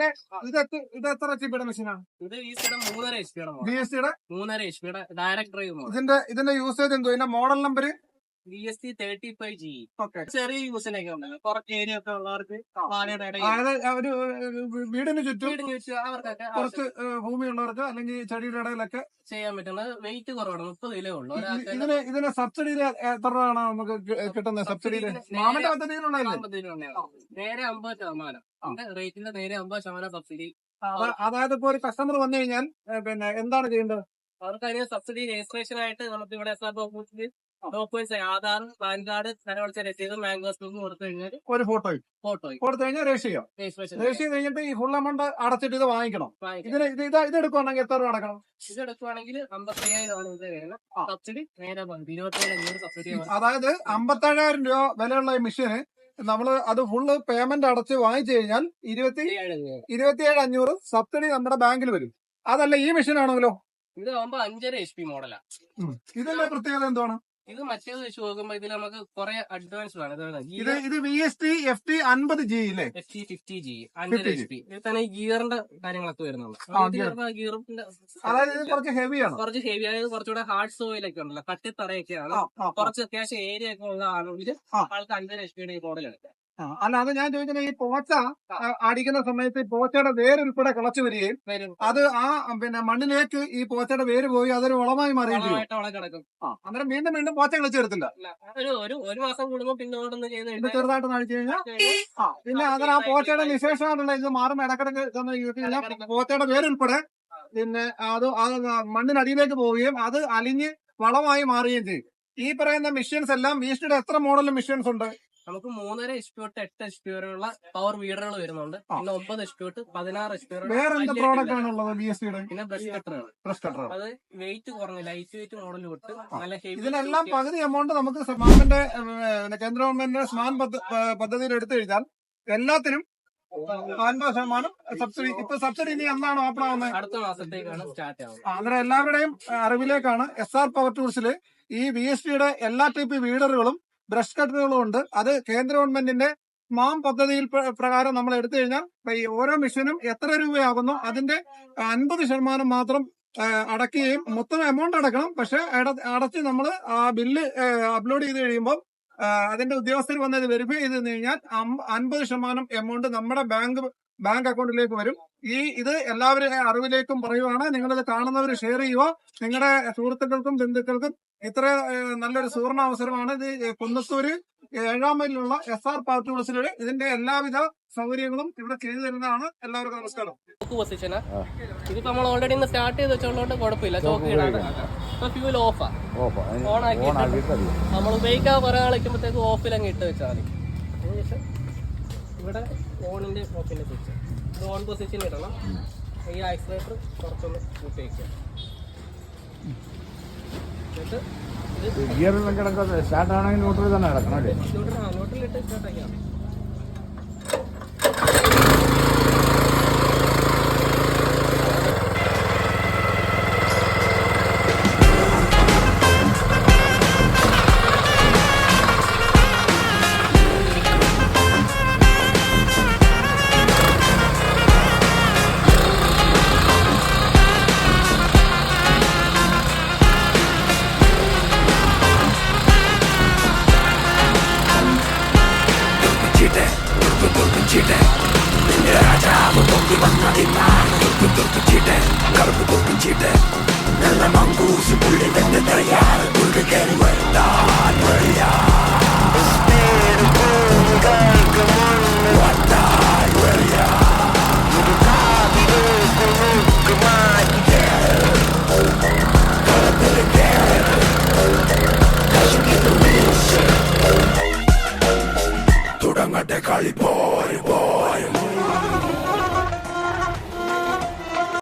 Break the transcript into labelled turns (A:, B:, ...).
A: ഇതിലെ ഇത് ഇത് എത്ര എച്ച് പിയുടെ മെഷീനാണ്
B: ഇത് ഈ സ്ഥലം മൂന്നര എച്ച് പിയുടെ
A: ബി എസ് സിയുടെ
B: മൂന്നര എച്ച് പിയുടെ ഡയറക്ട് ഡ്രൈവ്
A: ഇതിന്റെ ഇതിന്റെ യൂസേജ് എന്തോ? ഇതിന്റെ model number
B: B S C thirty five G
A: okay
B: ചെറിയ യൂസിനൊക്കെ ഉണ്ട് കുറച്ച് ഏരിയ ഒക്കെ ഉള്ളവർക്ക് വാഴയുടെ
A: ഒരു വീടിന് ചുറ്റും
B: അവർക്കൊക്കെ
A: കുറച്ച് ഭൂമിയുള്ളവർക്ക് അല്ലെങ്കിൽ ചെടിയുടെ ഇടയിലൊക്കെ
B: ചെയ്യാൻ പറ്റുന്നത് വെയിറ്റ് കുറവാണ്. മുപ്പത് കിലോ ഉള്ളു.
A: ഇതിന് ഇതിന് സബ്സിഡിയിൽ എത്ര രൂപയാണ് നമുക്ക് കിട്ടുന്നത്? സബ്സിഡിയിൽ മാമന്റെ
B: നേരെ അമ്പത്. നേരെ ശതമാനം റേറ്റിന്റെ നേരെ അമ്പത് ശതമാനം സബ്സിഡി.
A: അത- അതായത് ഇപ്പൊ ഒരു കസ്റ്റമർ വന്നു കഴിഞ്ഞാൽ പിന്നെ എന്താണ് ചെയ്യേണ്ടത്?
B: അവർക്ക് അതിന് സബ്സിഡി രജിസ്ട്രേഷൻ ആയിട്ട് നമുക്ക് ഇവിടെ ഡോക്യുമെന്റ്സ് ആധാർ പാൻ കാർഡ് നിലവിളിച്ച രസീത് മാംഗോസ് ബുക്ക് കൊടുത്തു കഴിഞ്ഞാൽ
A: ഒരു ഫോട്ടോ
B: ഫോട്ടോ
A: കൊടുത്തു കഴിഞ്ഞാൽ രജിസ്റ്റർ ചെയ്യാം. രജിസ്റ്റർ ചെയ്ത് കഴിഞ്ഞിട്ട് ഈ ഫുൾ എമൗണ്ട് അടച്ചിട്ട് ഇത് വാങ്ങിക്കണം.
B: വാങ്ങിക്കാം.
A: ഇതിന് ഇത് ഇത് ഇത് എടുക്കുവാണെങ്കിൽ എത്ര രൂപ അടക്കണം?
B: ഇത് എടുക്കുവാണെങ്കിൽ വരുന്നത് സബ്സിഡി നേരെ ഇരുപത്തേഴ് സബ്സിഡി
A: അതായത് അമ്പത്തേഴായിരം രൂപ വിലയുള്ള ഈ മെഷീന് നമ്മൾ അത് ഫുള്ള് പേയ്മെന്റ് അടച്ച് വാങ്ങിച്ചു കഴിഞ്ഞാൽ ഇരുപത്തി ഇരുപത്തിയേഴ് അഞ്ഞൂറ്. സബ്സിഡി നമ്മുടെ ബാങ്കിൽ വരും. അതല്ല ഈ മെഷീൻ ആണെങ്കിലോ
B: ഇത് ആകുമ്പോ അഞ്ചര എച്ച് പി മോഡലാ
A: ഇതിന്റെ പ്രത്യേകത എന്താണ്
B: ഇത് മറ്റേത് വെച്ച് നോക്കുമ്പോ ഇതിൽ നമുക്ക് കുറെ അഡ്വാൻസ് ആണ്
A: ഇത് ഇത് V S T F T അൻപത് ജി ഇല്ലേ?
B: എഫ് ടി ഫിഫ്റ്റി ജി അഞ്ചര
A: 50G.
B: എച്ച് പി ഇതിൽ തന്നെ ഈ ഗിയറിന്റെ കാര്യങ്ങളൊക്കെ
A: വരുന്നുള്ളൂ.
B: ഗിയറിന്റെ
A: അതായത് കുറച്ച് ഹെവിയാണ്
B: കുറച്ച് ഹെവി ആയത് കുറച്ചുകൂടെ ഹാർഡ് സോയിലൊക്കെ ഉണ്ടല്ലോ കട്ടിത്തറയൊക്കെയാണ്. കുറച്ച് അത്യാവശ്യം ഏരിയ ഒക്കെ ഉള്ള ആണെങ്കിൽ
A: ആ.
B: ആൾക്ക് അഞ്ചര എച്ച് പിയുടെ ഈ മോഡൽ എടുക്കാം
A: അല്ല അത് ഞാൻ ചോദിക്കുന്നത് ഈ പോച്ച അടിക്കുന്ന സമയത്ത് ഈ പോച്ചയുടെ വേരുൾപ്പെടെ കിളച്ചു വരികയും അത് ആ പിന്നെ മണ്ണിലേക്ക് ഈ പോച്ചയുടെ വേര് പോയി അതൊരു വളമായി മാറി അന്നേരം വീണ്ടും വീണ്ടും പോച്ച കിളച്ചു വരത്തില്ല.
B: ഒരു മാസം കൂടുമ്പോൾ പിന്നെ
A: ചെറുതായിട്ട് നഴിച്ചു കഴിഞ്ഞാൽ ആ, പിന്നെ അതിന് ആ പോച്ചയുടെ വിശേഷമായിട്ടുള്ള ഇത് മാറും ഇടക്കിടക്ക് കഴിഞ്ഞാൽ പോച്ചയുടെ വേരുൾപ്പെടെ പിന്നെ അത് അത് മണ്ണിനടിയിലേക്ക് പോവുകയും അത് അലിഞ്ഞ് വളമായി മാറുകയും ചെയ്യും. ഈ പറയുന്ന മെഷീൻസ് എല്ലാം വീസ്റ്റിയുടെ എത്ര മോഡൽ മെഷീൻസ് ഉണ്ട്?
B: നമുക്ക് മൂന്നര എച്ച് പി തൊട്ട് എട്ട് എച്ച് പി വരെയുള്ള പവർ വീഡറുകൾ വരുന്നുണ്ട്. പിന്നെ ഒമ്പത് എച്ച് പി തൊട്ട് പതിനാറ് എച്ച് പി
A: സിയുടെ
B: പിന്നെ ബ്രഷ് കട്ടറുകൾ അത് വെയിറ്റ് കുറഞ്ഞ ലൈറ്റ് വെയിറ്റ് മോഡൽ തൊട്ട് നല്ല ഹെവി
A: ഇതിനെല്ലാം പകുതി എമൗണ്ട് നമുക്ക് സ്മാമിന്റെ കേന്ദ്ര ഗവൺമെന്റിന്റെ സ്മാൻ പദ്ധതിയിൽ എടുത്തു കഴിഞ്ഞാൽ എല്ലാത്തിനും അൻപത് ശതമാനം സബ്സിഡി ഇപ്പൊ സബ്സിഡി ഇനി എന്നാണ് ഓപ്പൺ ആവുന്നത്?
B: അടുത്ത മാസത്തേക്കാണ് സ്റ്റാർട്ട് ആവുന്നത്.
A: അങ്ങനെ എല്ലാവരുടെയും അറിവിലേക്കാണ് എസ് ആർ പവർ ടൂൾസിൽ ഈ ബി എസ് ടിയുടെ എല്ലാ ടൈപ്പ് വീഡറുകളും ബ്രഷ് കട്ടറുകളും ഉണ്ട് അത് കേന്ദ്ര ഗവൺമെന്റിന്റെ മാം പദ്ധതിയിൽ പ്രകാരം നമ്മൾ എടുത്തു കഴിഞ്ഞാൽ ഈ ഓരോ മെഷീനും എത്ര രൂപയാകുന്നു അതിന്റെ അൻപത് ശതമാനം മാത്രം അടക്കുകയും മൊത്തം എമൗണ്ട് അടക്കണം. പക്ഷെ അട- അടച്ച് നമ്മൾ ആ ബില്ല് അപ്ലോഡ് ചെയ്ത് കഴിയുമ്പോൾ അതിന്റെ ഉദ്യോഗസ്ഥർ വന്നത് വെരിഫൈ ചെയ്ത് കഴിഞ്ഞാൽ അൻപത് ശതമാനം എമൗണ്ട് നമ്മുടെ ബാങ്ക് ബാങ്ക് അക്കൗണ്ടിലേക്ക് വരും. ഈ ഇത് എല്ലാവരുടെ അറിവിലേക്കും പറയുവാണ്. നിങ്ങളിത് കാണുന്നവർ ഷെയർ ചെയ്യുക. നിങ്ങളുടെ സുഹൃത്തുക്കൾക്കും ബന്ധുക്കൾക്കും ഇത്ര നല്ലൊരു സുവർണ അവസരമാണ് ഇത് കുന്നത്തൂര് ഏഴാം മൈലിലുള്ള എസ് ആർ പാർട്ടി ബസ്സിലൂടെ ഇതിന്റെ എല്ലാവിധ സൗകര്യങ്ങളും ഇവിടെ ചെയ്തു തരുന്നതാണ്. എല്ലാവർക്കും നമസ്കാരം.
B: ചോക്ക് പൊസിഷനാ ഇതിപ്പോ നമ്മൾ ഓൾറെഡി ഇന്ന് സ്റ്റാർട്ട് ചെയ്ത് വെച്ചോണ്ട് കുഴപ്പമില്ല. ചോക്ക് ഇടാണ് ഇപ്പൊ ഫ്യൂൽ ഓഫാ ഓൺ ആക്കിയിട്ട് നമ്മൾ ഉപയോഗിക്കാൻ കുറെ നാൾ വെക്കുമ്പോഴത്തേക്ക് ഓഫിൽ അങ്ങ് ഇട്ട് വെച്ചാൽ മതി. അതിനുശേഷം ഇവിടെ ഓണിന്റെ ഓഫിന്റെ സ്വിച്ച് ഇത് ഓൺ പൊസിഷൻ ഇടണം. ഈ ആക്സിലേറ്റർ കുറച്ചൊന്ന് കൂട്ടി വയ്ക്കുക
C: ഗിയറിലും കിടക്കാതെ സ്റ്റാർട്ട് ആണെങ്കിൽ ന്യൂട്രൽ തന്നെ കിടക്കണം അല്ലേ?
B: ന്യൂട്രൽ രാജാവ് പൊക്കി വന്നതിനാൽ ചീട്ട് കറുപ്പ്
D: പൊക്കിച്ചിട്ട് നല്ല മങ്കൂസ് പുള്ളി തന്നെ തയ്യാറ് പുള്ളി കയറി വരുത്താൻ വഴിയാ Calipo